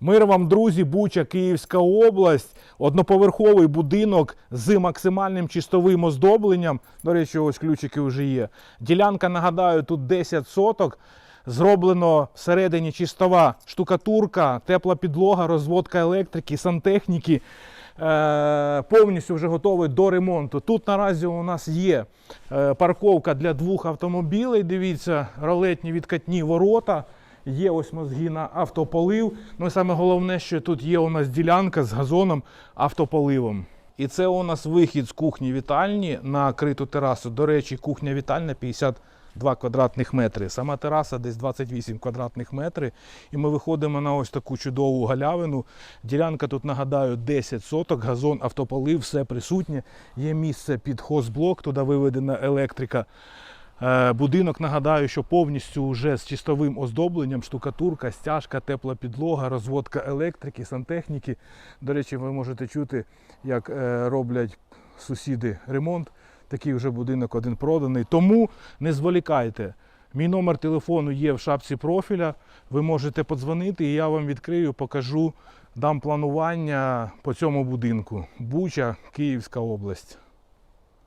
Мир вам, друзі, Буча, Київська область, одноповерховий будинок з максимальним чистовим оздобленням. До речі, ось ключики вже є. Ділянка, нагадаю, тут 10 соток. Зроблено всередині чистова штукатурка, тепла підлога, розводка електрики, сантехніки. Е, повністю вже готовий до ремонту. Тут наразі у нас є е, парковка для двох автомобілей. Дивіться, ролетні відкатні ворота. Є ось мозги на автополив. Ну і саме головне, що тут є у нас ділянка з газоном автополивом. І це у нас вихід з кухні вітальні на криту терасу. До речі, кухня вітальня 52 квадратних метри. Сама тераса десь 28 квадратних метрів. І ми виходимо на ось таку чудову галявину. Ділянка тут, нагадаю, 10 соток, газон, автополив, все присутнє. Є місце під хозблок, туди виведена електрика. Е, Будинок нагадаю, що повністю вже з чистовим оздобленням, штукатурка, стяжка, тепла підлога, розводка електрики, сантехніки. До речі, ви можете чути, як е, роблять сусіди ремонт. Такий вже будинок один проданий. Тому не зволікайте. Мій номер телефону є в шапці профіля. Ви можете подзвонити, і я вам відкрию, покажу, дам планування по цьому будинку. Буча, Київська область.